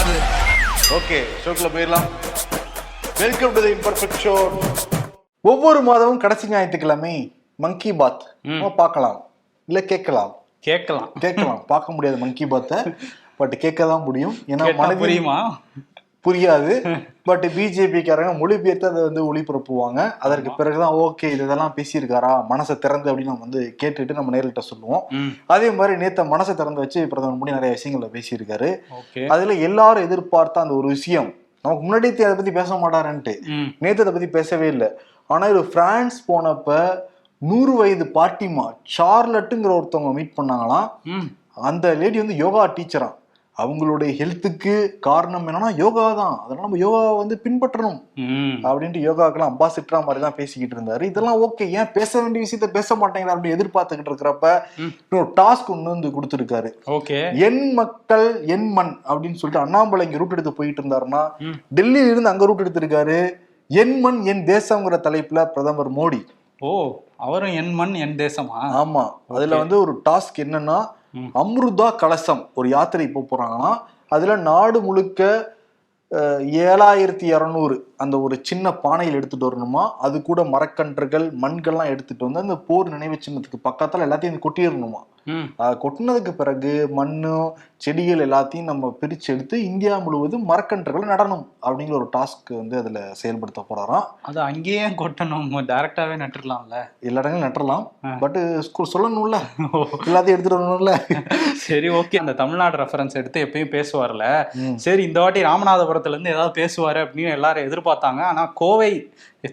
ஆடுது ஓகே ஷோக்குள்ள போயிடலாம். Welcome to imperfect show ஒவ்வொரு மாதமும் கடைசி ஞாயிற்றுக்கிழமை மங்கி பாத் பார்க்கலாம். இல்ல கேட்கலாம். கேட்கலாம். கேட்கலாம். பார்க்க முடியாது மங்கி பாத்தை பட் கேட்க தான் முடியும். ஏன்னா மனதில் புரியுமா? புரியாது. பட் பிஜேபிக்காரங்க மொழிபெயர்த்து அதை வந்து ஒளிபரப்புவாங்க அதற்கு பிறகுதான் ஓகே இது இதெல்லாம் பேசியிருக்காரா? மனசை திறந்து அப்படின்னு நம்ம வந்து கேட்டுட்டு நம்ம நேரிட்ட சொல்லுவோம். அதே மாதிரி நேத்த மனசை திறந்து வச்சு பிரதமர் மோடி நிறைய விஷயங்களை பேசியிருக்காரு. அதுல எல்லாரும் எதிர்பார்த்த அந்த ஒரு விஷயம் நமக்கு முன்னாடி அதை பத்தி பேச மாட்டாருன்ட்டு. நேத்து அதை பத்தி பேசவே இல்லை. ஆனா இவர் பிரான்ஸ் போனப்ப நூறு வயது பாட்டிமா சார்லட்டுங்கிற ஒருத்தவங்க மீட் பண்ணாங்களாம். அந்த லேடி வந்து யோகா டீச்சரா. அவங்களுடைய ஹெல்த்துக்கு காரணம் என்னன்னா யோகா தான். அதனால நம்ம யோகாவை வந்து பின்பற்றணும். அப்படின்ட்டு யோகாக்கெல்லாம் அம்பாசிட்டரா மாதிரி தான் பேசிக்கிட்டு இருந்தாரு. இதெல்லாம் ஓகே ஏன் பேச வேண்டிய விஷயத்த பேச மாட்டேங்கிறார் அப்படி எதிர்பார்த்துக்கிட்டு இருக்கிறப்ப. இன்னொரு டாஸ்க் ஒன்று வந்து கொடுத்துருக்காரு. ஓகே என் மக்கள் என் மண் அப்படின்னு சொல்லிட்டு அண்ணாமலை இங்க ரூட் எடுத்து போயிட்டு இருந்தாருன்னா. டெல்லியில இருந்து அங்க ரூட் எடுத்திருக்காரு. என் மண் என் தேசம்ங்கிற தலைப்புல பிரதமர் மோடி. ஓ அவரும் என் மண் என் தேசமா? ஆமா. அதுல வந்து ஒரு டாஸ்க் என்னன்னா. அம்ருதா கலசம் ஒரு யாத்திரை போக போறாங்கன்னா அதுல நாடு முழுக்க ஏழாயிரத்தி இரநூறு அந்த ஒரு சின்ன பானையில் எடுத்துட்டு வரணுமா? அது கூட மரக்கன்றுகள் மண்கள்லாம் எடுத்துட்டு வந்து அந்த போர் நினைவு சின்னத்துக்கு பக்கத்துல எல்லாத்தையும் கொட்டிடணுமா? கொட்டினதுக்கு பிறகு மண்ணும் செடிகள் எல்லாத்தையும் நம்ம பிரிச்சு எடுத்து இந்தியா முழுவதும் மரக்கன்றுகளை நடணும் அப்படிங்கிற ஒரு டாஸ்க் வந்து அதுல செயல்படுத்த போறாராம். அது அங்கேயே கொட்டணும். டைரக்டாவே நட்டுடலாம்ல எல்லா இடங்களும் நட்டுறலாம். ஆ. பட் சொல்லணும்ல. எல்லாத்தையும் எடுத்துட்டு வரணும்ல. சரி ஓகே அந்த தமிழ்நாடு ரெஃபரன்ஸ் எடுத்து எப்பயும் பேசுவார்ல. சரி இந்த வாட்டி ராமநாதபுரத்துல இருந்து ஏதாவது பேசுவாரு அப்படின்னு எல்லாரும் பார்த்தாங்க. ஆனால் கோவை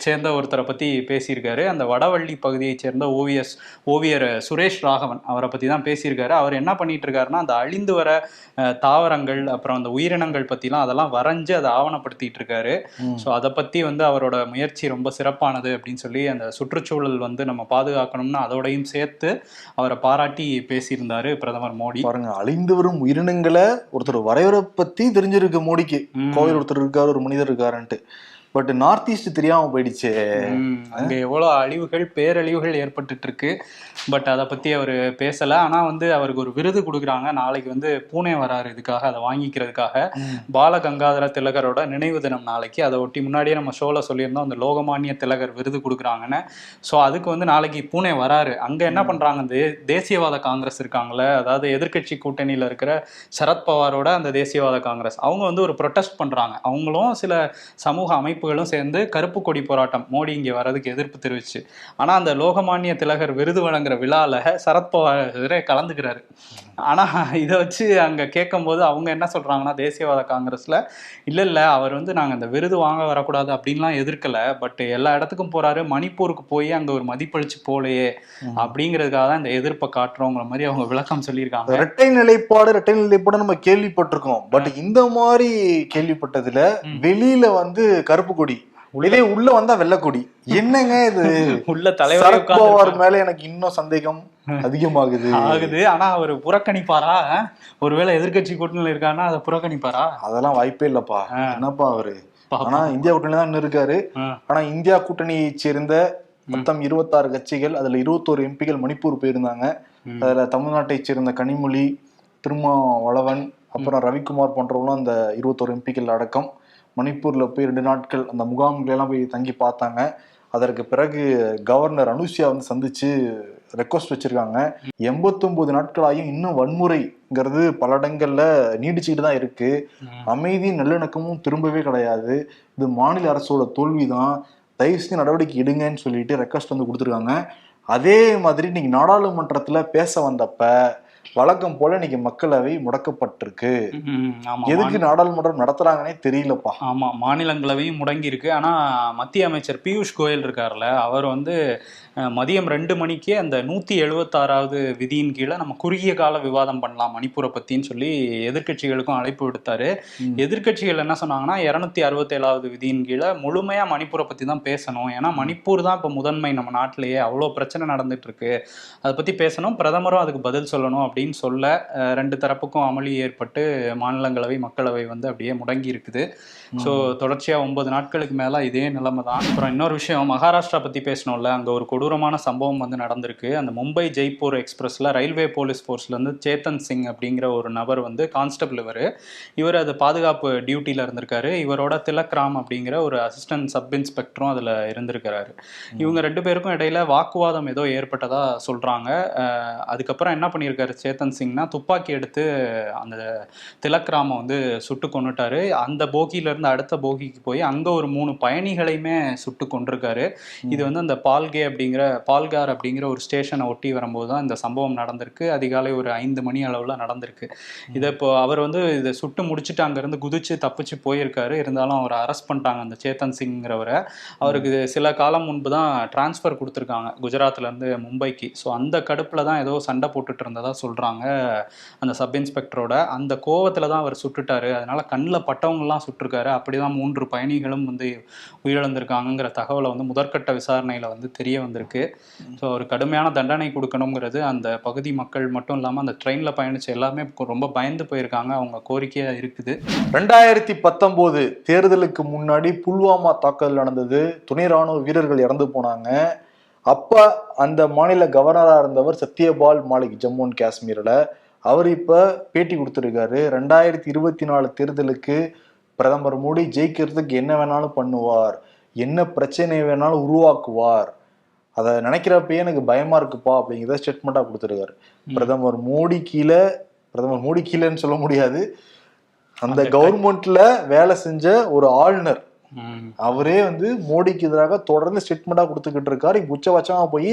சேர்ந்த ஒருத்தரை பத்தி பேசியிருக்காரு. அந்த வடவள்ளி பகுதியை சேர்ந்த ஓவியஸ் ஓவியர் சுரேஷ் ராகவன் அவரை பத்தி தான் பேசியிருக்காரு. அவர் என்ன பண்ணிட்டு இருக்காருன்னா அந்த அழிந்து வர தாவரங்கள் அப்புறம் அந்த உயிரினங்கள் பத்திலாம் அதெல்லாம் வரைஞ்சு அதை ஆவணப்படுத்திட்டு இருக்காரு. ஸோ அதை பத்தி வந்து அவரோட முயற்சி ரொம்ப சிறப்பானது அப்படின்னு சொல்லி அந்த சுற்றுச்சூழல் வந்து நம்ம பாதுகாக்கணும்னு அதோடையும் சேர்த்து அவரை பாராட்டி பேசியிருந்தாரு பிரதமர் மோடி. பாருங்க அழிந்து வரும் உயிரினங்களை ஒருத்தர் வரைவரை பத்தி தெரிஞ்சிருக்கு மோடிக்கு. கோவில் ஒருத்தர் இருக்காரு ஒரு மனிதர் இருக்காருன்ட்டு. பட் நார்த் ஈஸ்ட் தெரியாம போயிடுச்சு. அங்க எவ்வளவு அழிவுகள் பேரழிவுகள் ஏற்பட்டுட்டு இருக்கு பட் அதை பத்தி அவர் பேசல. ஆனா வந்து அவருக்கு ஒரு விருது கொடுக்குறாங்க. நாளைக்கு வந்து பூனே வராரு இதுக்காக அதை வாங்கிக்கிறதுக்காக. பால கங்காதர திலகரோட நினைவு தினம் நாளைக்கு. அதை ஒட்டி முன்னாடியே நம்ம ஷோல சொல்லியிருந்தோம். அந்த லோகமானிய திலகர் விருது கொடுக்குறாங்கன்னு. ஸோ அதுக்கு வந்து நாளைக்கு பூனே வராரு. அங்க என்ன பண்றாங்க? தேசியவாத காங்கிரஸ் இருக்காங்கல்ல. அதாவது எதிர்க்கட்சி கூட்டணியில இருக்கிற சரத்பவாரோட அந்த தேசியவாத காங்கிரஸ். அவங்க வந்து ஒரு ப்ரொட்டஸ்ட் பண்றாங்க. அவங்களும் சில சமூக அமைப்புகளும் சேர்ந்து கருப்பு கொடி போராட்டம். மோடி இங்கே வர்றதுக்கு எதிர்ப்பு தெரிவிச்சு. ஆனா அந்த லோகமானிய திலகர் விருது வழங்குற விழால சரத்பவார் கலந்துக்கிறாரு. ஆனா இதை வச்சு அங்க கேட்கும்போது அவங்க என்ன சொல்றாங்கன்னா தேசியவாத காங்கிரஸ்ல இல்ல இல்ல அவர் வந்து நாங்க அந்த விருது வாங்க வரக்கூடாது அப்படின்லாம் எதிர்க்கல. பட் எல்லா இடத்துக்கும் போறாரு. மணிப்பூருக்கு போய் அங்க ஒரு மதிப்பளிச்சு போலையே அப்படிங்கிறதுக்காக தான் இந்த எதிர்ப்பை காட்டுறோங்கிற மாதிரி அவங்க விளக்கம் சொல்லியிருக்காங்க. இரட்டை நிலைப்பாடு இரட்டை நிலைப்பாடு நம்ம கேள்விப்பட்டிருக்கோம். பட் இந்த மாதிரி கேள்விப்பட்டதுல. வெளியில வந்து கருப்பு கொடி இதே உள்ள வந்தா வெள்ளை கொடி என்னங்க இது? உள்ள தலைவர் மேல எனக்கு இன்னும் சந்தேகம் அதிகமாகுது. ஆகுது. ஆனா அவர் புறக்கணிப்பாரா? ஒருவேளை எதிர்க்கட்சி கூட்டணியில் இருக்காருன்னா அதை புறக்கணிப்பாரா? அதெல்லாம் வாய்ப்பே இல்லப்பா. என்னப்பா அவரு. ஆனா இந்தியா கூட்டணி தான் இருக்காரு. ஆனா இந்தியா கூட்டணியை சேர்ந்த மொத்தம் இருபத்தாறு கட்சிகள் அதுல இருபத்தோரு எம்பிகள் மணிப்பூர் போயிருந்தாங்க. அதுல தமிழ்நாட்டை சேர்ந்த கனிமொழி திருமாவளவன் அப்புறம் ரவிக்குமார் போன்றவங்களும் அந்த இருபத்தோரு எம்பிக்கள் அடக்கம். மணிப்பூர்ல போய் ரெண்டு நாட்கள் அந்த முகாம்கள் எல்லாம் போய் தங்கி பார்த்தாங்க. அதற்கு பிறகு கவர்னர் அனுசியா வந்து சந்திச்சு ரெக்வஸ்ட் வச்சிருக்காங்க. எண்பத்தொன்பது நாட்களாயும் இன்னும் வன்முறைங்கிறது பல இடங்கள்ல நீடிச்சுக்கிட்டு தான் இருக்கு. அமைதி நல்லிணக்கமும் திரும்பவே கிடையாது. இது மாநில அரசோட தோல்விதான். தயவு செஞ்சு நடவடிக்கை எடுங்கன்னு சொல்லிட்டு ரெக்வஸ்ட் வந்து கொடுத்துருக்காங்க. அதே மாதிரி இன்னைக்கு நாடாளுமன்றத்துல பேச வந்தப்ப வழக்கம் போல இன்னைக்கு மக்களவை முடக்கப்பட்டிருக்கு. எதுக்கு நாடாளுமன்றம் நடத்துறாங்கன்னே தெரியலப்பா. ஆமா மாநிலங்களவையும் முடங்கி இருக்கு ஆனா மத்திய அமைச்சர் பியூஷ் கோயல் இருக்கார்ல அவர் வந்து மதியம் ரெண்டு மணிக்கே அந்த நூத்தி எழுபத்தாறாவது விதியின் கீழே நம்ம குறுகிய கால விவாதம் பண்ணலாம் மணிப்பூரை பத்தின்னு சொல்லி எதிர்க்கட்சிகளுக்கும் அழைப்பு விடுத்தாரு. ம். எதிர்க்கட்சிகள் என்ன சொன்னாங்கன்னா இருநூத்தி அறுபத்தேழாவது விதியின் கீழே முழுமையா மணிப்பூரை பத்தி தான் பேசணும். ஏன்னா மணிப்பூர் தான் இப்ப முதன்மை நம்ம நாட்டிலேயே அவ்வளோ பிரச்சனை நடந்துட்டு இருக்கு. அதை பத்தி பேசணும் பிரதமரும் அதுக்கு பதில் சொல்லணும் அப்படின்னு சொல்ல ரெண்டு தரப்புக்கும் அமளி ஏற்பட்டு மாநிலங்களவை மக்களவை வந்து அப்படியே முடங்கி இருக்குது ஸோ தொடர்ச்சியாக ஒன்பது நாட்களுக்கு மேலே இதே நிலைமை தான் அப்புறம் இன்னொரு விஷயம் மகாராஷ்டிரா பற்றி பேசணும்ல அங்கே ஒரு கொடூரமான சம்பவம் வந்து நடந்திருக்கு. அந்த மும்பை ஜெய்ப்பூர் எக்ஸ்பிரஸில் ரயில்வே போலீஸ் ஃபோர்ஸ்லேருந்து சேத்தன் சிங் அப்படிங்கிற ஒரு நபர் வந்து கான்ஸ்டபிள் இவர். இவர் அது பாதுகாப்பு டியூட்டியில் இருந்திருக்காரு. இவரோட திலக் ராம் அப்படிங்கிற ஒரு அசிஸ்டன்ட் சப் இன்ஸ்பெக்டரும் அதில் இருந்திருக்கிறாரு. இவங்க ரெண்டு பேருக்கும் இடையில வாக்குவாதம் ஏதோ ஏற்பட்டதா சொல்றாங்க. அஹ் அதுக்கப்புறம் என்ன பண்ணியிருக்காரு சேத்தன் சிங்னா துப்பாக்கி எடுத்து அந்த திலக் ராம வந்து சுட்டு கொன்னுட்டாரு. அந்த போகியில இருந்து அடுத்த போகிக்கு போய் அங்க ஒரு மூணு பயணிகளையுமே சுட்டு கொண்டிருக்காரு இது வந்து அந்த பால்கே அப்படிங்கிற பால்கார் அப்படிங்கிற ஒரு ஸ்டேஷனை ஒட்டி வரும்போது தான் இந்த சம்பவம் நடந்திருக்கு. அதிகாலை ஒரு ஐந்து மணி அளவுல நடந்திருக்கு. இதை இப்போ அவர் வந்து இதை சுட்டு முடிச்சுட்டு அங்கேருந்து குதிச்சு தப்பிச்சு போயிருக்காரு. இருந்தாலும் அவரை அரெஸ்ட் பண்ணிட்டாங்க அந்த சேத்தன் சிங்கிறவரை. அவருக்கு சில காலம் முன்பு தான் டிரான்ஸ்ஃபர் கொடுத்துருக்காங்க குஜராத்ல இருந்து மும்பைக்கு. ஸோ அந்த கடுப்பில் தான் ஏதோ சண்டை போட்டுட்டு இருந்ததா சொல்கிறாங்க அந்த சப் இன்ஸ்பெக்டரோட அந்த கோவத்தில் தான் அவர் சுட்டுட்டாரு. அதனால கண்ணில் பட்டவங்கலாம் சுட்டிருக்காரு. அப்படிதான் மூன்று பயணிகளும் வந்து உயிரிழந்திருக்காங்கங்கிற தகவலை வந்து முதற்கட்ட விசாரணையில் வந்து தெரிய வந்திருக்கு. ஸோ ஒரு கடுமையான தண்டனை கொடுக்கணுங்கிறது அந்த பகுதி மக்கள் மட்டும் இல்லாமல் அந்த ட்ரெயினில் பயணிச்ச எல்லாமே ரொம்ப பயந்து போயிருக்காங்க. அவங்க கோரிக்கையாக இருக்குது. ரெண்டாயிரத்தி பத்தொன்பது தேர்தலுக்கு முன்னாடி புல்வாமா தாக்குதல் நடந்தது. துணை ராணுவ வீரர்கள் இறந்து போனாங்க. அப்ப அந்த மாநில கவர்னரா இருந்தவர் சத்யபால் மாலிக் ஜம்மு அண்ட் காஷ்மீர்ல. அவர் இப்ப பேட்டி கொடுத்திருக்காரு. ரெண்டாயிரத்தி இருபத்தி நாலு தேர்தலுக்கு பிரதமர் மோடி ஜெயிக்கிறதுக்கு என்ன வேணாலும் பண்ணுவார் என்ன பிரச்சனை வேணாலும் உருவாக்குவார். அதை நினைக்கிறப்பயே எனக்கு பயமா இருக்குப்பா அப்படிங்கிறத ஸ்டேட்மெண்டா கொடுத்திருக்காரு. பிரதமர் மோடி கீழே பிரதமர் மோடி கீழேன்னு சொல்ல முடியாது. அந்த கவர்மெண்ட்ல வேலை செஞ்ச ஒரு ஆளுநர். அவரே வந்து மோடிக்கு எதிராக தொடர்ந்து ஸ்டேட்மெண்டா கொடுத்துக்கிட்டு இருக்காரு. இப்ப உச்சபட்சமா போய்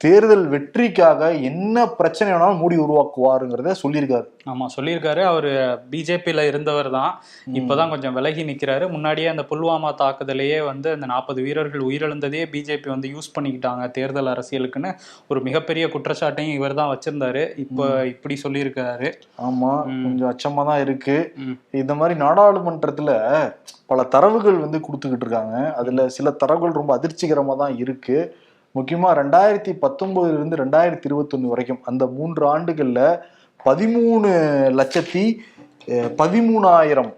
தேர்தல் வெற்றிக்காக என்ன பிரச்சனை வேணாலும் மோடி உருவாக்குவாருங்கிறத சொல்லியிருக்காரு. ஆமா சொல்லியிருக்காரு. அவர் பிஜேபியில இருந்தவர் தான். இப்பதான் கொஞ்சம் விலகி நிக்கிறாரு. முன்னாடியே அந்த புல்வாமா தாக்குதலையே வந்து அந்த நாற்பது வீரர்கள் உயிரிழந்ததையே பிஜேபி வந்து யூஸ் பண்ணிக்கிட்டாங்க தேர்தல் அரசியலுக்குன்னு. ஒரு மிகப்பெரிய குற்றச்சாட்டையும் இவர் தான் வச்சிருந்தாரு. இப்போ இப்படி சொல்லியிருக்காரு. ஆமா கொஞ்சம் அச்சமா தான் இருக்கு. இந்த மாதிரி நாடாளுமன்றத்துல பல தரவுகள் வந்து கொடுத்துக்கிட்டு இருக்காங்க. அதுல சில தரவுகள் ரொம்ப அதிர்ச்சிகரமா தான் இருக்கு. முக்கியமா ரெண்டாயிரத்தி பத்தொன்பதுல இருந்து ரெண்டாயிரத்தி இருபத்தொன்னு வரைக்கும் அந்த மூன்று ஆண்டுகள்ல பதிமூணு லட்சத்தி பதிமூணாயிரம்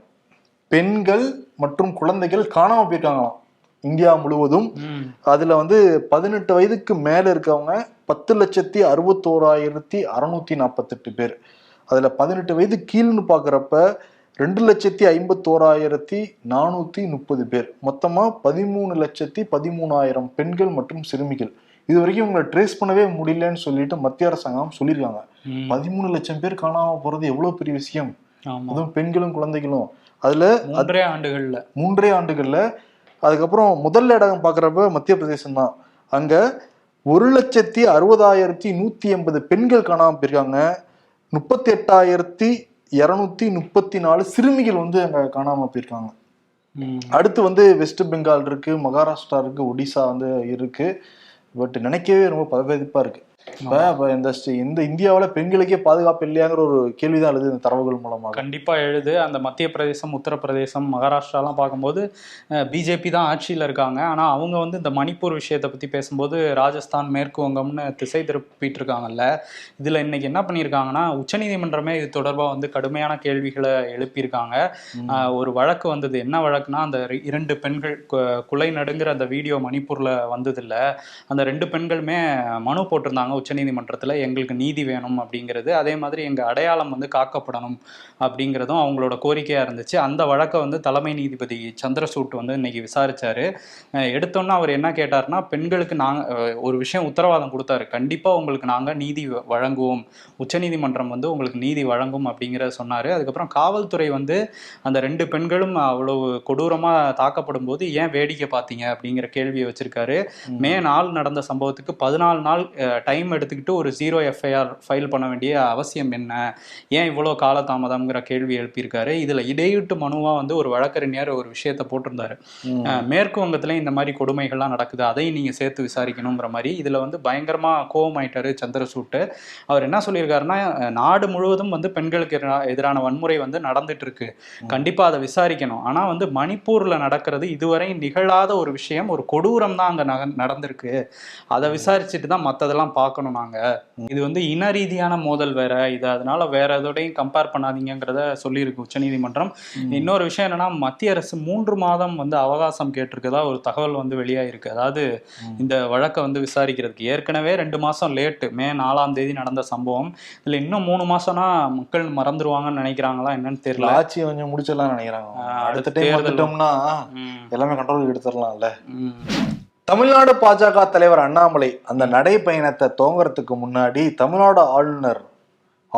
பெண்கள் மற்றும் குழந்தைகள் காணாம போயிருக்காங்களாம். இந்தியா முழுவதும். அதுல வந்து பதினெட்டு வயதுக்கு மேல இருக்கவங்க பத்து லட்சத்தி அறுபத்தோராயிரத்தி அறுநூத்தி நாற்பத்தெட்டு பேர். அதுல பதினெட்டு வயது கீழ்னு பாக்குறப்ப ரெண்டு லட்சத்தி ஐம்பத்தோராயிரத்தி நானூத்தி முப்பது பேர். மொத்தமா பதிமூணு லட்சத்தி பதிமூணாயிரம் பெண்கள் மற்றும் சிறுமிகள். இது வரைக்கும் இவங்களை ட்ரேஸ் பண்ணவே முடியலன்னு சொல்லிட்டு மத்திய அரசாங்கம் சொல்லியிருக்காங்க. பதிமூணு லட்சம் பேர் காணாம போறது எவ்வளவு பெரிய விஷயம்? அதுவும் பெண்களும் குழந்தைகளும். அதுல மூன்றே ஆண்டுகள்ல. மூன்றே ஆண்டுகள்ல. அதுக்கப்புறம் முதல் இடம் பார்க்குறப்ப மத்திய பிரதேசம் தான். அங்க ஒரு லட்சத்தி அறுபதாயிரத்தி நூத்தி எண்பது பெண்கள் காணாம போயிருக்காங்க. முப்பத்தி எட்டாயிரத்தி இருநூத்தி முப்பத்தி நாலு சிறுமிகள் வந்து அங்க காணாம போயிருக்காங்க. அடுத்து வந்து வெஸ்ட் பெங்கால் இருக்கு மகாராஷ்டிரா இருக்கு ஒடிசா வந்து இருக்கு. பட் நினைக்கவே ரொம்ப பதவிப்பா இருக்கு. இப்ப இப்ப இந்த இந்த இந்தியாவுல பெண்களுக்கே பாதுகாப்பு இல்லையாங்கிற ஒரு கேள்விதான் எழுது இந்த தரவுகள் மூலமாக. கண்டிப்பா எழுது. அந்த மத்திய பிரதேசம் உத்தரப்பிரதேசம் மகாராஷ்டிராலாம் பார்க்கும்போது பிஜேபி தான் ஆட்சியில் இருக்காங்க. ஆனா அவங்க வந்து இந்த மணிப்பூர் விஷயத்தை பத்தி பேசும்போது ராஜஸ்தான் மேற்கு வங்கம்னு திசை திருப்பிட்டு இருக்காங்கல்ல இதுல இன்னைக்கு என்ன பண்ணியிருக்காங்கன்னா உச்சநீதிமன்றமே இது தொடர்பா வந்து கடுமையான கேள்விகளை எழுப்பியிருக்காங்க. ஒரு வழக்கு வந்தது. என்ன வழக்குனா அந்த இரண்டு பெண்கள் குலை நடுங்கிற அந்த வீடியோ மணிப்பூர்ல வந்ததில்ல. அந்த ரெண்டு பெண்களுமே மனு போட்டிருந்தாங்க. உச்சநீதிமன்றத்துல எங்களுக்கு நீதி வேணும் அப்படிங்கிறது அதே மாதிரி எங்க அடையாளம் வந்து காக்கப்படணும் அப்படிங்கிறதும் அவங்களோட கோரிக்கையா இருந்துச்சு. அந்த வழக்கை வந்து தலைமை நீதிபதி சந்திரசூட் வந்து இன்னைக்கு விசாரிச்சாரு. அஹ் எடுத்தோன்னே அவர் என்ன கேட்டாருன்னா பெண்களுக்கு நாங்க அஹ் ஒரு விஷயம் உத்தரவாதம் கொடுத்தாரு. கண்டிப்பா உங்களுக்கு நாங்க நீதி வழங்குவோம். உச்சநீதிமன்றம் வந்து உங்களுக்கு நீதி வழங்கும் அப்படிங்கிறத சொன்னாரு. அதுக்கப்புறம் காவல்துறை வந்து அந்த ரெண்டு பெண்களும் அவ்வளவு கொடூரமா தாக்கப்படும் போது ஏன் வேடிக்கை பார்த்தீங்க அப்படிங்கிற கேள்வியை வச்சிருக்காரு. மே. நாள் நடந்த சம்பவத்துக்கு பதினாலு நாள் டைம் எடுத்துக்கிட்டு ஒரு ஜீரோ எஃப்ஐஆர் ஃபைல் பண்ண வேண்டிய அவசியம் என்ன? ஏன் இவ்வளோ காலதாமதம்ங்கிற கேள்வி எழுப்பியிருக்காரு. இதுல இடையீட்டு மனுவா வந்து ஒரு வழக்கறிஞர் ஒரு விஷயத்த போட்டிருந்தாரு. மேற்கு வங்கத்துல இந்த மாதிரி கொடுமைகள்லாம் நடக்குது. அதையும் நீங்க சேர்த்து விசாரிக்கணுங்கிற மாதிரி இதுல வந்து பயங்கரமா கோவமாயிட்டாரு சந்திரசூட்டு. அவர் என்ன சொல்லியிருக்காருன்னா நாடு முழுவதும் வந்து பெண்களுக்கு எதிரா- எதிரான வன்முறை வந்து நடந்துட்டு இருக்கு கண்டிப்பா அதை விசாரிக்கணும். ஆனா வந்து மணிப்பூர்ல நடக்கிறது இதுவரை நிகழாத ஒரு விஷயம் ஒரு கொடூரம் தான் அங்க நடந்திருக்கு. அதை விசாரிச்சுட்டு தான் மத்ததெல்லாம் பார்க்கணும் பார்க்கணும் நாங்க. இது வந்து இன ரீதியான மோதல் வேற. இது அதனால வேற எதோடையும் கம்பேர் பண்ணாதீங்கங்கிறத சொல்லியிருக்கு உச்சநீதிமன்றம். இன்னொரு விஷயம் என்னன்னா மத்திய அரசு மூன்று மாதம் வந்து அவகாசம் கேட்டிருக்கதா ஒரு தகவல் வந்து வெளியாயிருக்கு. அதாவது இந்த வழக்கை வந்து விசாரிக்கிறதுக்கு. ஏற்கனவே ரெண்டு மாசம் லேட்டு மே நாலாம் தேதி நடந்த சம்பவம். இதுல இன்னும் மூணு மாசம்னா மக்கள் மறந்துருவாங்கன்னு நினைக்கிறாங்களா என்னன்னு தெரியல. ஆட்சியை கொஞ்சம் முடிச்சிடலாம் நினைக்கிறாங்க. அடுத்த தேர்தல். எல்லாமே கண்ட்ரோல் எடுத்துடலாம்ல. தமிழ்நாடு பாஜக தலைவர் அண்ணாமலை அந்த நடைப்பயணத்தை துவங்குறதுக்கு முன்னாடி தமிழ்நாடு ஆளுநர்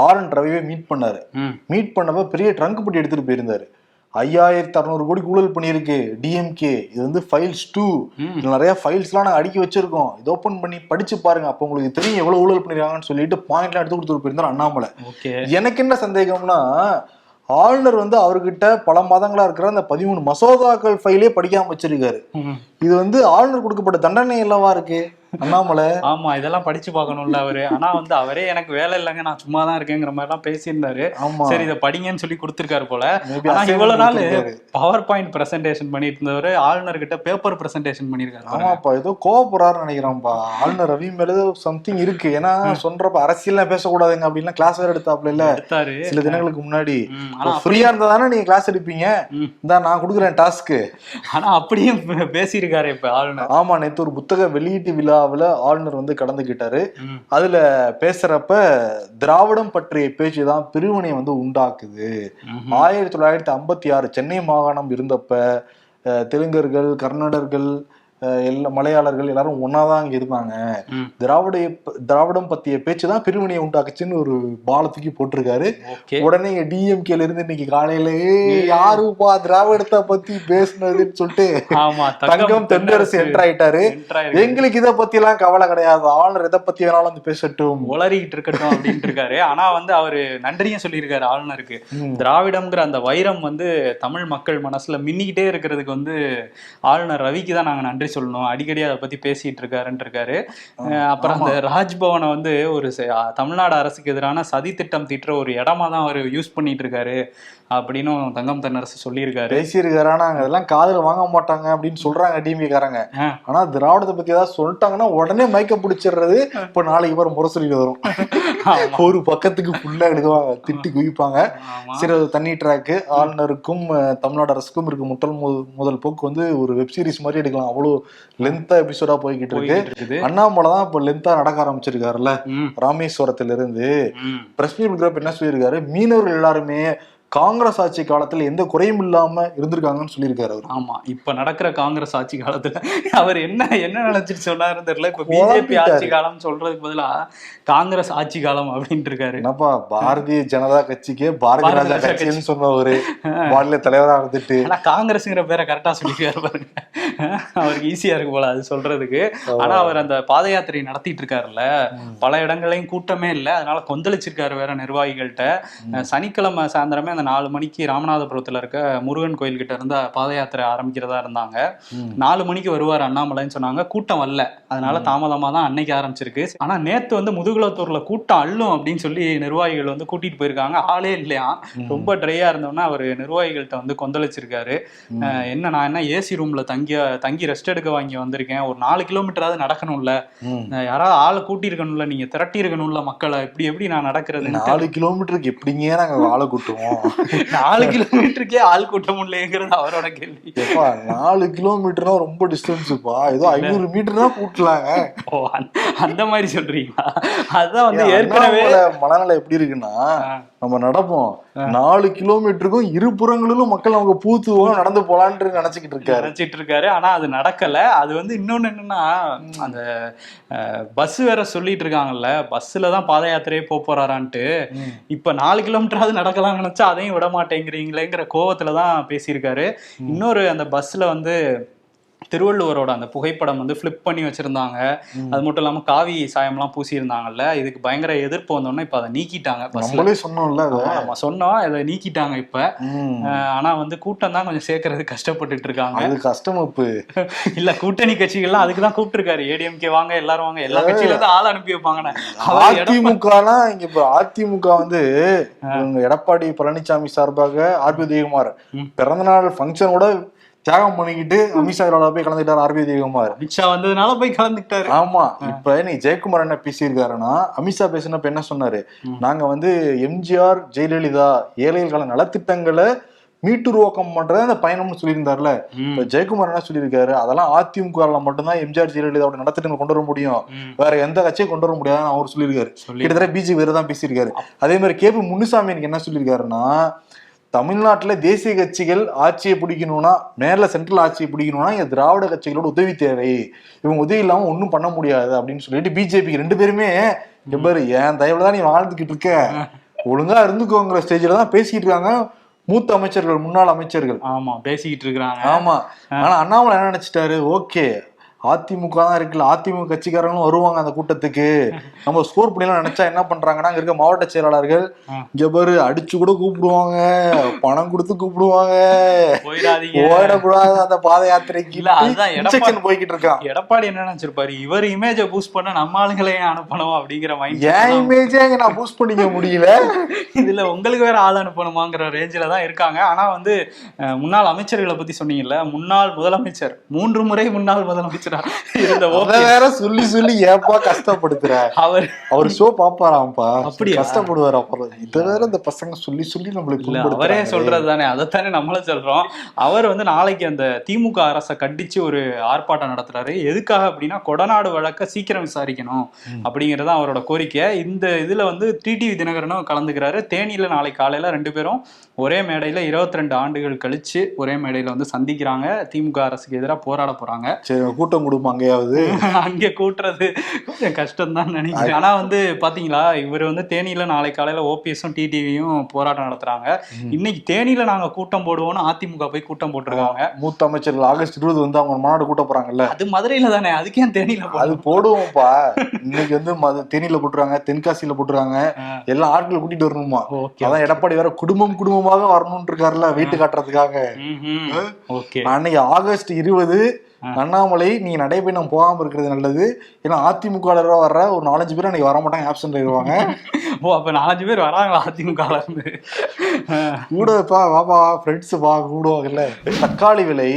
ஆர் என் ரவியை மீட் பண்ணாரு. மீட் பண்ணப்ப பெரிய ட்ரங்க் பெட்டி எடுத்துட்டு போயிருந்தாரு. ஐயாயிரத்தி அறுநூறு கோடி ஊழல் பண்ணியிருக்கு டிஎம்கே இது வந்து ஃபைல்ஸ் டூ நிறைய ஃபைல்ஸ்லாம் நாங்கள் அடுக்கி வச்சிருக்கோம். இது ஓப்பன் பண்ணி படிச்சு பாருங்க. அப்போ உங்களுக்கு தெரியும் எவ்வளவு ஊழல் பண்ணிருக்காங்கன்னு சொல்லிட்டு பாயிண்ட்லாம் எடுத்து கொடுத்துட்டு போயிருந்தார் அண்ணாமலை. எனக்கு என்ன சந்தேகம்னா ஆளுநர் வந்து அவர்கிட்ட பல மாதங்களா இருக்கிற அந்த பதிமூணு மசோதாக்கள் ஃபைலே படிக்காம வச்சிருக்காரு. இது வந்து ஆளுநர் கொடுக்கப்பட்ட தண்டனை இல்லவா இருக்கு அண்ணாமலை. ஆமா இதெல்லாம் படிச்சு பார்க்கணும்ல அவரு. ஆனா வந்து அவரே எனக்கு வேலை இல்லைங்க நான் சும்மா தான் இருக்கேங்கிற மாதிரி எல்லாம் பேசியிருந்தாரு. ஆமா. சரி இதை படிங்கன்னு சொல்லி கொடுத்திருக்காரு போல. ஆனா இவ்வளவு நாள். பவர் பாயிண்ட் பிரசன்டேஷன் பண்ணிட்டு இருந்தவர் ஆளுநர் கிட்ட பேப்பர் பிரசன்டேஷன் பண்ணிருக்காரு. ஆமாப்பா ஏதோ கோவப்படுறாருன்னு நினைக்கிறேன்ப்பா. ஆளுநர் ரவி மேல சம்திங் இருக்கு. ஏன்னா சொல்றப்ப அரசியல்லாம் பேசக்கூடாதுங்க அப்படின்லாம் கிளாஸ் வேற எடுத்தாப்ல இல்ல. எடுத்தாரு. சில தினங்களுக்கு முன்னாடி. ஃப்ரீயா இருந்தா தானே நீங்க கிளாஸ் எடுப்பீங்க. இந்தா நான் கொடுக்குறேன் டாஸ்க்கு ஆனா அப்படியும் பேசியிருக்காரு இப்ப ஆளுநர். ஆமா நேத்து ஒரு புத்தக வெளியீட்டு விழாவுல ஆளுநர் வந்து கலந்துக்கிட்டாரு ம், அதுல பேசுறப்ப திராவிடம் பற்றிய பேச்சு தான் பிரிவினை வந்து உண்டாக்குது. ஆயிரத்தி தொள்ளாயிரத்தி ஐம்பத்தி ஆறு சென்னை மாகாணம் இருந்தப்ப தெலுங்கர்கள் கர்நாடர்கள் அஹ், எல்லா மலையாளர்கள் எல்லாரும் ஒன்னாதான் இங்க இருந்தாங்க. திராவிட திராவிடம் பத்திய பேச்சு தான் பிரிவினையை உண்டாக்குச்சுன்னு ஒரு பாலத்துக்கு போட்டிருக்காரு. உடனே டிஎம்கேல இருந்து இன்னைக்கு காலையில "ஏய், யாருப்பா திராவிடத்தை பத்தி பேசுனதுன்னு சொல்லிட்டு தங்கம் தென்னரசு என்டர் ஆயிட்டாரு. எங்களுக்கு இதை பத்தி எல்லாம் கவலை கிடையாது. ஆளுநர் எதை பத்தி வேணாலும் வந்து பேசட்டும். உளறிக்கிட்டு இருக்கட்டும் அப்படின்ட்டு இருக்காரு. ஆனா வந்து அவரு நன்றியும் சொல்லியிருக்காரு ஆளுநருக்கு. திராவிடம்ங்கிற அந்த வைரம் வந்து தமிழ் மக்கள் மனசுல மின்னிக்கிட்டே இருக்கிறதுக்கு வந்து ஆளுநர் ரவிக்கு தான் நாங்க நன்றி சொல்லணும். அடிக்கடி அதை பத்தி பேசிட்டு இருக்காருன்னு இருக்காரு. அப்புறம் அந்த ராஜ்பவனை வந்து ஒரு தமிழ்நாடு அரசுக்கு எதிரான சதி திட்டம் தீட்டுற ஒரு இடமா தான் அவர் யூஸ் பண்ணிட்டு இருக்காரு அப்படின்னும் தங்கம் தென்னரசு சொல்லியிருக்காரு. பேசியிருக்காரு. ஆனா அதெல்லாம் காதுல வாங்க மாட்டாங்க அப்படின்னு சொல்றாங்க டிஎம்கே காரங்க ஆ. ஆனா திராவிடத்தை பத்தி ஏதாவது சொல்லிட்டாங்கன்னா உடனே மயக்க பிடிச்சிடுறது. இப்ப நாளைக்கு வரும் முரசொலியில் வரும். ஒரு பக்கத்துக்கு ஃபுல்லா எழுதுவாங்க திட்டி குவிப்பாங்க. அது தண்ணி ட்ராக்கு ஆளுநருக்கும் தமிழ்நாடு அரசுக்கும் இருக்கு. முதல் முதல் போக்கு வந்து ஒரு வெப் சீரிஸ் மாதிரி எடுக்கலாம். அவ்வளவு லென்த்தா எபிசோடா போய்கிட்டு இருக்கு. அண்ணாமலை தான் இப்ப லென்த்தா நடக்க ஆரம்பிச்சிருக்காருல்ல? ராமேஸ்வரத்துல இருந்து. பிரஸ் மீட் என்ன சொல்லியிருக்காரு? மீனவர்கள் எல்லாருமே காங்கிரஸ் ஆட்சி காலத்துல எந்த குறையும் இல்லாம இருந்திருக்காங்கன்னு சொல்லியிருக்காரு அவர். ஆமா இப்ப நடக்கிற காங்கிரஸ் ஆட்சி காலத்துல அவர் என்ன என்ன நினைச்சிட்டு சொன்னாருன்னு தெரியல. இப்ப பிஜேபி. ஆட்சி காலம் சொல்றதுக்கு பதிலா காங்கிரஸ் ஆட்சி காலம் அப்படின்ட்டு இருக்காரு. என்னப்பா பாரதிய ஜனதா கட்சிக்கு பாரதிய ராஜா கட்சின்னு சொன்னவரு. மாநில தலைவரா இருந்துட்டு. ஆனா காங்கிரஸ்ங்கிற பேரை கரெக்டா சொல்லிருக்காரு பாருங்க. அவருக்கு ஈஸியா இருக்கு போல அது சொல்றதுக்கு. ஆனா அவர் அந்த பாத யாத்திரை நடத்திட்டு இருக்காருல்ல. பல இடங்களையும் கூட்டமே இல்ல. அதனால கொந்தளிச்சிருக்காரு வேற நிர்வாகிகள்கிட்ட சனிக்கிழமை சாயந்தரமே அந்த நாலு மணிக்கு ராமநாதபுரத்துல இருக்க முருகன் கோயில் கிட்ட இருந்து பாத யாத்திரை ஆரம்பிக்கிறதா இருந்தாங்க. நாலு மணிக்கு வருவார் அண்ணாமலைன்னு சொன்னாங்க. கூட்டம் வரல. அதனால தாமதமா தான் அன்னைக்கு ஆரம்பிச்சிருக்கு. ஆனா நேத்து வந்து முதுகுளத்தூர்ல கூட்டம் அள்ளும் அப்படின்னு சொல்லி நிர்வாகிகள் வந்து கூட்டிட்டு போயிருக்காங்க. ஆளே இல்லையா? ரொம்ப ட்ரையா இருந்தோம்னா அவர் நிர்வாகிகள்கிட்ட வந்து கொந்தளிச்சிருக்காரு. என்ன நான் என்ன ஏசி ரூம்ல தங்கி தங்கி ரெஸ்ட் எடுக்க வாங்கி வந்திருக்கேன். ஒரு நாலு கிலோமீட்டராவது நடக்கணும்ல. யாராவது ஆளை கூட்டி இருக்கணும்ல நீங்க திரட்டி இருக்கணும்ல மக்களை. இப்படி எப்படி நான் நடக்கிறது? நாலு கிலோமீட்டருக்கு எப்படிங்க நாங்க ஆளை கூட்டுவோம்? நாலு கிலோமீட்டருக்கே ஆள் கூட்ட முடியலங்கிறது அவரோட கேள்வி. நாலு கிலோமீட்டர்னா ரொம்ப டிஸ்டன்ஸுப்பா ஏதோ ஐநூறு மீட்டர்னா கூட்டலாங்க. ஓ அந்த- மாதிரி சொல்றீங்களா? அதுதான் வந்து ஏற்கனவே மனநிலை எப்படி இருக்குன்னா. நம்ம நடப்போம். நாலு கிலோமீட்டருக்கும் இருபுறங்களிலும் மக்கள் நமக்கு பூத்துவோம் நடந்து போலான்னு நினைச்சுக்கிட்டு இருக்காரு. நினைச்சிட்டு இருக்காரு. ஆனா அது நடக்கல. அது வந்து இன்னொன்னு என்னன்னா அந்த பஸ் வேற சொல்லிட்டு இருக்காங்கல்ல பஸ்ல தான் பாத யாத்திரையே போக போறாரான்ட்டு. இப்ப நாலு கிலோமீட்டராவது நடக்கலாம்னு நினைச்சா அதையும் விட மாட்டேங்கிறீங்களேங்கிற கோவத்துல தான் பேசியிருக்காரு. இன்னொரு அந்த பஸ்ல வந்து திருவள்ளுவரோட அந்த புகைப்படம் வந்து ஃபிளிப் பண்ணி வச்சிருந்தாங்க. அது மட்டும் இல்லாம காவி சாயம்லாம் பூசியிருந்தாங்கல்ல இதுக்கு பயங்கர எதிர்ப்பு வந்தோடனே இப்ப அதை நீக்கிட்டாங்க நம்மளே சொன்னோம்ல நம்ம சொன்னோம் இதை நீக்கிட்டாங்க இப்ப. ஆனா வந்து கூட்டம் தான் கொஞ்சம் சேர்க்கறது கஷ்டப்பட்டுட்டு இருக்காங்க. அது கஷ்டம் அப்பு இல்ல கூட்டணி கட்சிகள்லாம் அதுக்கு தான் கூப்பிட்டுருக்காரு. ஏடிஎம்கே வாங்க எல்லாரும் வாங்க எல்லா கட்சியில இருந்து ஆள் அனுப்பி எடப்பாடி- அதிமுகனா இங்க இப்ப அதிமுக வந்து எடப்பாடி பழனிசாமி சார்பாக ஆர்பி உதயகுமார் ம். பிறந்த நாள் ஃபங்க்ஷனோட தியாகம் பண்ணிக்கிட்டு அமித்ஷா போய் கலந்துட்டார் ஆர்பி தேவகுமார் அமித்ஷா வந்ததுனால போய் கலந்துக்கிட்டாரு. ஆமா இப்ப நீ ஜெயக்குமார் என்ன பேசியிருக்காருன்னா அமித்ஷா பேசினப்ப என்ன சொன்னாரு? நாங்க வந்து எம்ஜிஆர் ஜெயலலிதா ஏழைகள் கால நலத்திட்டங்களை மீட்டுருவாக்கம் பண்றது அந்த பயணம்னு சொல்லியிருந்தாருல. இப்ப ஜெயக்குமார் என்ன சொல்லியிருக்காரு? அதெல்லாம் அதிமுக மட்டும்தான் எம்ஜிஆர் ஜெயலலிதாவோட நலத்திட்டங்கள் கொண்டு வர முடியும். வேற எந்த கட்சியும் கொண்டு வர முடியாதுன்னு அவர் சொல்லியிருக்காரு. சொல்லி கிட்டத்தட்ட பிஜேபி வேற தான் பேசியிருக்காரு. அதே மாதிரி கே பி முனுசாமி எனக்கு என்ன சொல்லியிருக்காருன்னா தமிழ்நாட்டுல தேசிய கட்சிகள் ஆட்சியை பிடிக்கணும்னா மேல சென்ட்ரல் ஆட்சியை பிடிக்கணும்னா இங்க திராவிட கட்சிகளோட உதவி தேவை. இவங்க உதவி இல்லாம ஒன்றும் பண்ண முடியாது அப்படின்னு சொல்லிட்டு பிஜேபி ரெண்டு பேருமே பாரு என் தயவுல தான் நீ வாழ்ந்துகிட்டு இருக்க. ஒழுங்கா இருந்துக்கோங்கிற ஸ்டேஜ்ல தான் பேசிக்கிட்டு இருக்காங்க மூத்த அமைச்சர்கள் முன்னாள் அமைச்சர்கள். ஆமா பேசிக்கிட்டு இருக்கிறாங்க. ஆமா. ஆனா அண்ணாமலை என்ன நினைச்சிட்டாரு? ஓகே. அதிமுக தான் இருக்குல்ல அதிமுக கட்சிக்காரங்களும் வருவாங்க அந்த கூட்டத்துக்கு. நம்ம ஸ்கோர் பண்ணிலாம் நினைச்சா என்ன பண்றாங்கன்னா அங்க இருக்க மாவட்ட செயலாளர்கள். இங்க பாரு அடிச்சு கூட கூப்பிடுவாங்க பணம் கொடுத்து கூப்பிடுவாங்க. ஓடக்கூடாது அந்த பாத யாத்திரைக்கு. இன்ஸ்ட்ரக்ஷன் போய்கிட்டு இருக்கான். எடப்பாடி என்ன நினைச்சிருப்பாரு? இவர் இமேஜ பூஸ்ட் பண்ண நம்ம ஆளுங்களையும் அனுப்பணும் அப்படிங்கிற மைண்ட் என் இமேஜே நான் பூஸ்ட் பண்ணிக்க முடியல. இதுல உங்களுக்கு வேற ஆள் அனுப்பணுமாங்கிற ரேஞ்சில தான் இருக்காங்க. ஆனா வந்து முன்னாள் அமைச்சர்களை பத்தி சொன்னீங்கல்ல முன்னாள் முதலமைச்சர் மூன்று முறை முன்னாள் முதலமைச்சரா இருந்த அத ஓபிஎஸ் வேற சொல்லி சொல்லி ஏப்பா கஷ்டப்படுத்துற? அவர் அவர் ஷோ பாப்பாராம்ப்பா அப்படியா? கஷ்டப்படுவார். அப்புறம் இத வேற இந்த பசங்க சொல்லி சொல்லி நம்மளுக்கு அவரே. சொல்றது தானே அதைத்தானே நம்மளும் சொல்றோம். அவர் வந்து நாளைக்கு அந்த திமுக அரசை கண்டிச்சு ஒரு ஆர்ப்பாட்டம் நடத்துறாரு. எதுக்காக அப்படின்னா கொடநாடு வழக்க சீக்கிரம் விசாரிக்கணும் அப்படிங்கறது அவரோட கோரிக்கை. இந்த இதுல வந்து டிடிவி தினகரனும் கலந்துக்கிறாரு. தேனியில நாளை காலையில ரெண்டு பேரும் ஒரே மேடையில 22 ரெண்டு ஆண்டுகள் கழிச்சு ஒரே மேடையில வந்து சந்திக்கிறாங்க. திமுக அரசுக்கு எதிராக போராட போறாங்க. சரி கூட்டம் கொடுப்போம் அங்கேயாவது அங்க கூட்டுறது கொஞ்சம் கஷ்டம் தான் நினைக்கிறேன். ஆனா வந்து பாத்தீங்களா இவர் வந்து தேனியில நாளை காலையில ஓபிஎஸும் டிடிவியும் போராட்டம் நடத்துறாங்க. இன்னைக்கு தேனியில நாங்க கூட்டம் போடுவோம்னு அதிமுக போய் கூட்டம் போட்டிருக்காங்க. மூத்த அமைச்சர்கள் ஆகஸ்ட் இருபது வந்து அவங்க மாநாடு கூட்ட போறாங்கல்ல. அது மதுரையில தானே அதுக்கு ஏன் தேனியில அது போடுவோம் போடுவோம்ப்பா. இன்னைக்கு வந்து மது தேனியில போட்டுருக்காங்க தென்காசியில போட்டுருக்காங்க. எல்லா ஆட்களை கூட்டிட்டு வரணுமா? அதான் எடப்பாடி வேற குடும்பம் குடும்பமாக வரணும்னு இருக்காருல்ல வீட்டு காட்டுறதுக்காக. அன்னைக்கு ஆகஸ்ட் இருபது அண்ணாமலை நீங்க நடைபயணம் போகாம இருக்கிறது நல்லது. ஏன்னா அதிமுக வர்ற ஒரு நாலஞ்சு பேர் அன்னைக்கு வர மாட்டாங்க ஆப்சன்ட் ஆயிடுவாங்க ஓ அப்ப நாலஞ்சு பேர் வராங்களா அதிமுக இருந்து கூடப்பா வாப்பா ஃப்ரெண்ட்ஸ் வா கூடுவாங்கல்ல தக்காளி விலை.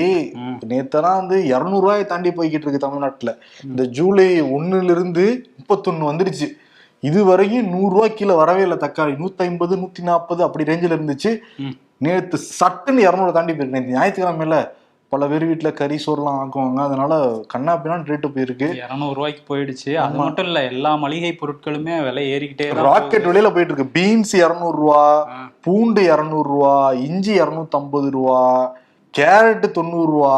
நேத்தெல்லாம் வந்து இரநூறுவாயை தாண்டி போய்கிட்டு இருக்கு தமிழ்நாட்டுல. இந்த ஜூலை ஒண்ணுல இருந்து முப்பத்தொன்னு வந்துடுச்சு இது வரைக்கும் நூறு ரூபாய் கீழே வரவே இல்லை தக்காளி. நூத்தி ஐம்பது நூத்தி நாற்பது அப்படி ரேஞ்சில் இருந்துச்சு. நேத்து சட்டுன்னு இரநூறு தாண்டி போயிருக்கு. நேற்று ஞாயிற்றுக்கிழமையில பல பேர் வீட்டுல கறி சோறுலாம் ஆக்குவாங்க. அதனால கண்ணா பின்னான்னு ரேட்டு போயிருக்கு இருநூறு ரூபாய்க்கு போயிடுச்சு. அது மட்டும் இல்ல எல்லா மளிகை பொருட்களுமே விலை ஏறிக்கிட்டே ராக்கெட் வெளியில போயிட்டு இருக்கு. பீன்ஸ் இரநூறு ரூபா ஆ. பூண்டு இரநூறு ரூபா இஞ்சி இரநூத்தி ஐம்பது ரூபா கேரட் தொண்ணூறு ரூபா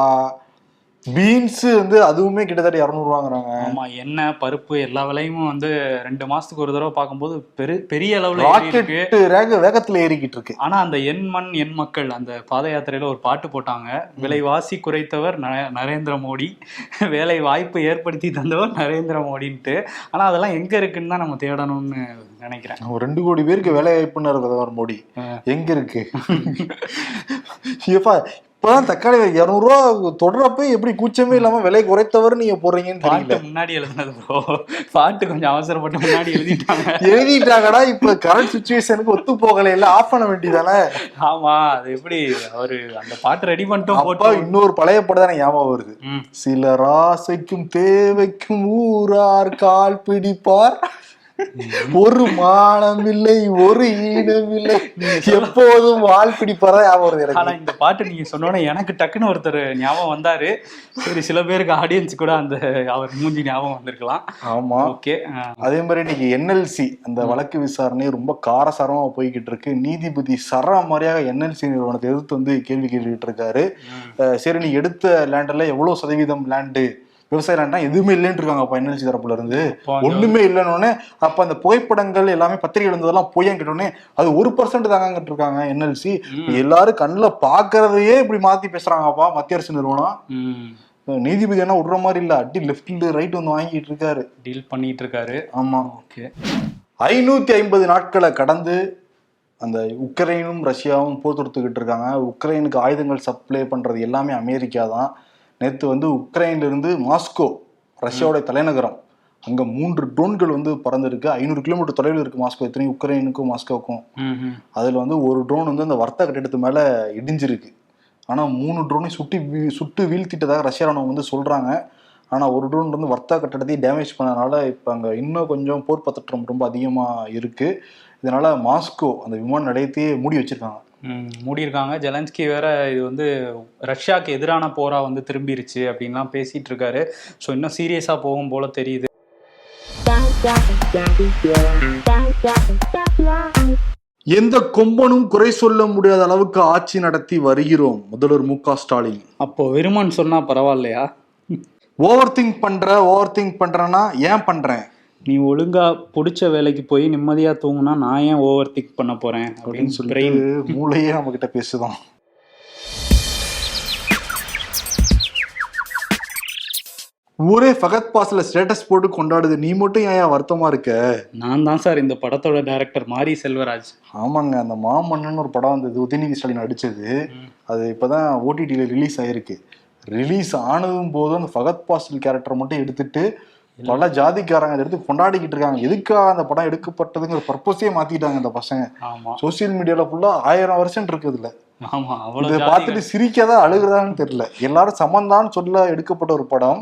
பீன்ஸ் வந்து அதுவுமே கிட்டத்தட்ட இரநூறு ரூபாங்கிறாங்க ஆமா எண்ணெய் பருப்பு எல்லா விலையும் வந்து ரெண்டு மாசத்துக்கு ஒரு தடவை பார்க்கும்போது பெரு பெரிய அளவுல ராக்கெட் வேக வேகத்துல ஏறிக்கிட்டு இருக்கு. ஆனா அந்த எண் மண் எண் மக்கள் அந்த பாத யாத்திரையில ஒரு பாட்டு போட்டாங்க. விலைவாசி குறைத்தவர் ந- நரேந்திர மோடி. வேலை வாய்ப்பு ஏற்படுத்தி தந்தவர் நரேந்திர மோடின்ட்டு. ஆனா அதெல்லாம் எங்க இருக்குன்னு தான் நம்ம தேடணும்னு நினைக்கிறேன். ஒரு ரெண்டு கோடி பேருக்கு வேலை வாய்ப்புன்னு பிரதமர் மோடி. எங்க இருக்கு? இப்பதான் தக்காளி இருநூறு ரூபா தொடரப்ப எப்படி கூச்சமே இல்லாம விலை குறைத்தவர் நீங்க போடுறீங்கன்னு தெரியல. முன்னாடி எழுதுனது ப்ரோ பாட்டு கொஞ்சம் அவசரப்பட்டு முன்னாடி எழுதிட்டாங்க. எழுதிட்டாங்கடா இப்ப கரண்ட் சுச்சுவேஷனுக்கு ஒத்து போகல. இல்ல ஆஃப் பண்ண வேண்டியதானே? ஆமா அது எப்படி? அவரு அந்த பாட்டு ரெடி பண்ணிட்டோம் அப்பா போட்டு இன்னொரு பழைய படம் தானே ஞாபகம் வருது. சில ராசைக்கும் தேவைக்கும் ஊரார் கால் பிடிப்பார். ஒரு மானம் இல்லை ஒரு ஈனம் இல்லை எப்போதும் வால் பிடிப்பாரா ஞாபகம் வருது ஆனா எனக்கு இந்த பாட்டு நீங்க சொன்னோன்னே எனக்கு டக்குன்னு ஒருத்தர் ஞாபகம் வந்தாரு. சரி சில பேருக்கு ஆடியன்ஸ் கூட அந்த அவர் மூஞ்சி ஞாபகம் வந்திருக்கலாம். ஆமா. ஓகே அதே மாதிரி இன்னைக்கு என்எல்சி அந்த வழக்கு விசாரணை ரொம்ப காரசாரமா போய்கிட்டு இருக்கு. நீதிபதி சரா மாதிரியாக என்எல்சி நிறுவனத்தை எதிர்த்து வந்து கேள்வி கேட்டுக்கிட்டு இருக்காரு. சரி நீ எடுத்த லேண்ட்ல எவ்வளவு சதவீதம் லேண்டு விவசாய எதுவுமே இல்லைன்னு இருக்காங்க. அப்ப என்எல்சி தரப்புல இருந்து? ஒண்ணுமே இல்லைன்னு அப்ப அந்த புகைப்படங்கள் எல்லாமே பத்திரிகை இருந்ததெல்லாம் பொய்யான்னு கேட்டோடனே அது ஒரு பர்சன்ட் தாங்கன்னு இருக்காங்க என்எல்சி. எல்லாரும் கண்ணுல பாக்குறதையே இப்படி மாத்தி பேசுறாங்கப்பா மத்திய அரசு நிறுவனம். நீதிபதி என்ன விடுற மாதிரி இல்ல. அடி லெஃப்ட் ரைட் வந்து வாங்கிட்டு இருக்காரு. டீல் பண்ணிட்டு இருக்காரு. ஆமா. ஓகே. ஐநூத்தி ஐம்பது நாட்களை கடந்து அந்த உக்ரைனும் ரஷ்யாவும் போர் தொடுத்துக்கிட்டு இருக்காங்க. உக்ரைனுக்கு ஆயுதங்கள் சப்ளை பண்றது எல்லாமே அமெரிக்கா தான் நேற்று வந்து உக்ரைன்ல இருந்து மாஸ்கோ ரஷ்யாவோட தலைநகரம். அங்க மூன்று ட்ரோன்கள் வந்து பறந்துருக்கு. ஐநூறு கிலோமீட்டர் தொலைவில் இருக்கு மாஸ்கோ. இத்தனையும் உக்ரைனுக்கும் மாஸ்கோவுக்கும் ம் ம் அதுல வந்து ஒரு ட்ரோன் வந்து அந்த வர்த்தக கட்டிடத்து மேல இடிஞ்சிருக்கு. ஆனா மூணு ட்ரோனையும் சுட்டி வீ- சுட்டு வீழ்த்திட்டதாக ரஷ்யா ராணுவம் வந்து சொல்றாங்க. ஆனா ஒரு ட்ரோன் வந்து வர்த்தக கட்டடத்தையும் டேமேஜ் பண்ணனால இப்ப அங்க இன்னும் கொஞ்சம் போர் பதற்றம் ரொம்ப அதிகமா இருக்கு. இதனால மாஸ்கோ அந்த விமான நிலையத்தையே மூடி வச்சிருக்காங்க. மூடியிருக்காங்க. ஜெலன்ஸ்கி வேற இது வந்து ரஷ்யாக்கு எதிரான போரா வந்து திரும்பிருச்சு அப்படின்லாம் பேசிட்டு இருக்காரு. ஸோ இன்னும் சீரியஸா போகும் போல தெரியுது. எந்த கொம்பனும் குறை சொல்ல முடியாத அளவுக்கு ஆட்சி நடத்தி வருகிறோம் முதல்வர் மு க ஸ்டாலின். அப்போ வெறுமன் சொன்னா பரவாயில்லையா? ஓவர் திங்க் பண்ற ஓவர் திங்க் பண்றேன்னா ஏன் பண்றேன்? நீ ஒழுங்கா பிடிச்ச வேலைக்கு போய் நிம்மதியா தூங்குனா நான் ஏன் ஓவர் திங்க் பண்ண போறேன் அப்படின்னு சொல்லிட்டு மூளையே நம்ம கிட்ட பேசுதான். ஊரே ஃபகத் பாஸ்ல ஸ்டேட்டஸ் போட்டு கொண்டாடுது. நீ மட்டும் ஏன் வருத்தமா இருக்க? நான் தான் சார் இந்த படத்தோட டைரக்டர் மாரி செல்வராஜ். ஆமாங்க. அந்த மாமன்னன் ஒரு படம் வந்தது. உதயநிதி ஸ்டாலின் நடிச்சது. அது இப்பதான் ஓடிடியில ரிலீஸ் ஆயிருக்கு. ரிலீஸ் ஆனதும் போதும் அந்த ஃபகத் பாஸ்டல் கேரக்டர் மட்டும் எடுத்துட்டு பல ஜாதிக்காரங்க எடுத்து கொண்டாடிக்கிட்டு இருக்காங்க. எதுக்காக அந்த படம் எடுக்கப்பட்டதுங்கிற பர்பஸே மாத்திட்டாங்க இந்த பசங்க. ஆமா. சோசியல் மீடியால ஃபுல்லா ஆயிரம் வருஷம் இருக்குதுல ஆமா இதை பார்த்துட்டு சிரிக்கதா அழுகுறதான்னு தெரியல. எல்லாரும் சமந்தான்னு சொல்ல எடுக்கப்பட்ட ஒரு படம்.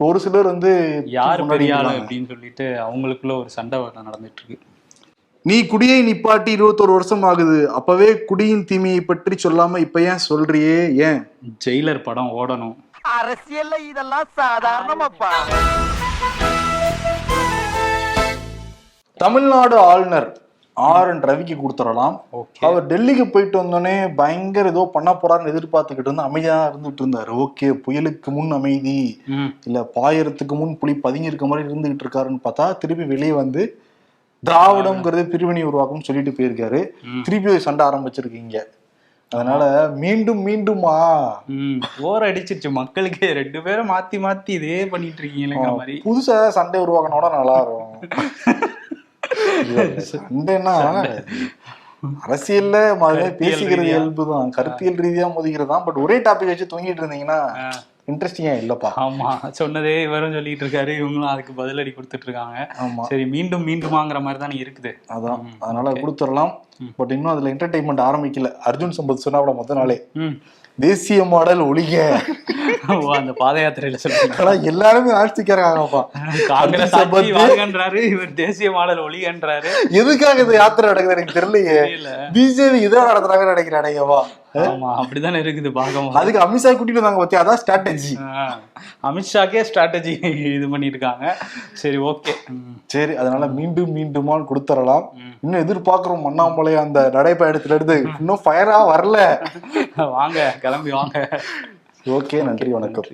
ஒரு சிலர் வந்து யார். அப்படின்னு சொல்லிட்டு அவங்களுக்குள்ள ஒரு சண்டை நடந்துட்டு இருக்கு நீ குடியை நிப்பாட்டி இருபத்தோரு வருஷம் ஆகுது. அப்பவே குடியின் தீமையை பற்றி சொல்லாம இப்ப ஏன் சொல்றியே? ஏன்? ஜெயிலர் படம் ஓடணும். அரசியல்ல இதெல்லாம் சாதாரணமாப்பா. தமிழ்நாடு ஆளுநர் ஆர் என் ரவிக்கு கொடுத்துடலாம். அவர் டெல்லிக்கு போயிட்டு வந்தோடனே பயங்கர ஏதோ பண்ண போறாருன்னு எதிர்பார்த்துக்கிட்டு இருந்து அமைதியா இருந்துட்டு இருந்தாரு. ஓகே புயலுக்கு முன் அமைதி. இல்ல பாயறதுக்கு முன் புலி பதுங்கி இருக்க மாதிரி இருந்துகிட்டு இருக்காருன்னு பார்த்தா திருப்பி வெளியே வந்து திராவிடம்ங்கிறது பிரிவினை உருவாக்கும்னு சொல்லிட்டு போயிருக்காரு. திருப்பி சண்டை ஆரம்பிச்சிருக்கீங்க. அதனால மீண்டும் மீண்டுமா ஓர் அடிச்சிருச்சு. மக்களுக்கு ரெண்டு பேரும் மாத்தி மாத்தி இதே பண்ணிட்டு இருக்கீங்களேங்கிற மாதிரி. புதுசா சண்டை உருவாக்கினோட நல்லா இருக்கும் சண்டைன்னா அரசியல்ல பேசிக்கிறது. இயல்பு தான் கருத்தியல் ரீதியா மோதிக்கிறது தான் பட் ஒரே டாபிக் வச்சு தூங்கிட்டு இருந்தீங்கன்னா இன்ட்ரெஸ்டிங்கா இல்லப்பா. ஆமா சொன்னதே இவரும் சொல்லிட்டு இருக்காரு இவங்களும் அதுக்கு பதிலடி கொடுத்துட்டு இருக்காங்க. ஆமா. சரி மீண்டும் மீண்டுமாங்கிற மாதிரி தானே இருக்குது. அதான். அதனால கொடுத்துடலாம். பட் இன்னும் அதுல என்டர்டைன்மெண்ட் ஆரம்பிக்கல. அர்ஜுன் சம்பத் சொன்னா முத நாளே. ம். தேசிய மாடல் ஓ அந்த பாத யாத்திரையில சொல்லுங்க எல்லாருமே ஆட்சிக்கிறாங்கப்பா காங்கிரஸ் வாழ்கன்றாரு இவர் தேசிய மாடல் ஒளிகன்றாரு. எதுக்காக இது யாத்திரை நடக்குது எனக்கு தெரியலையே. தெரியல. பிஜேபி இதான் நடத்துறாங்கன்னு நினைக்கிறானேவா ஆமா அப்படிதானே இருக்குது பாகம். அதுக்கு அமித்ஷா கூட்டிட்டு வந்தாங்க பத்தி அதான் ஸ்ட்ராட்டஜி அமித்ஷாக்கே ஸ்ட்ராட்டஜி இது பண்ணிருக்காங்க சரி ஓகே சரி அதனால மீண்டும் மீண்டுமா கொடுத்துடலாம். இன்னும் எதிர்பார்க்கிறோம் அண்ணாமலை அந்த நடைப்பயணத்துல இருந்து இன்னும் ஃபயரா வரல. வாங்க கிளம்பி வாங்க. ஓகே நன்றி வணக்கம்.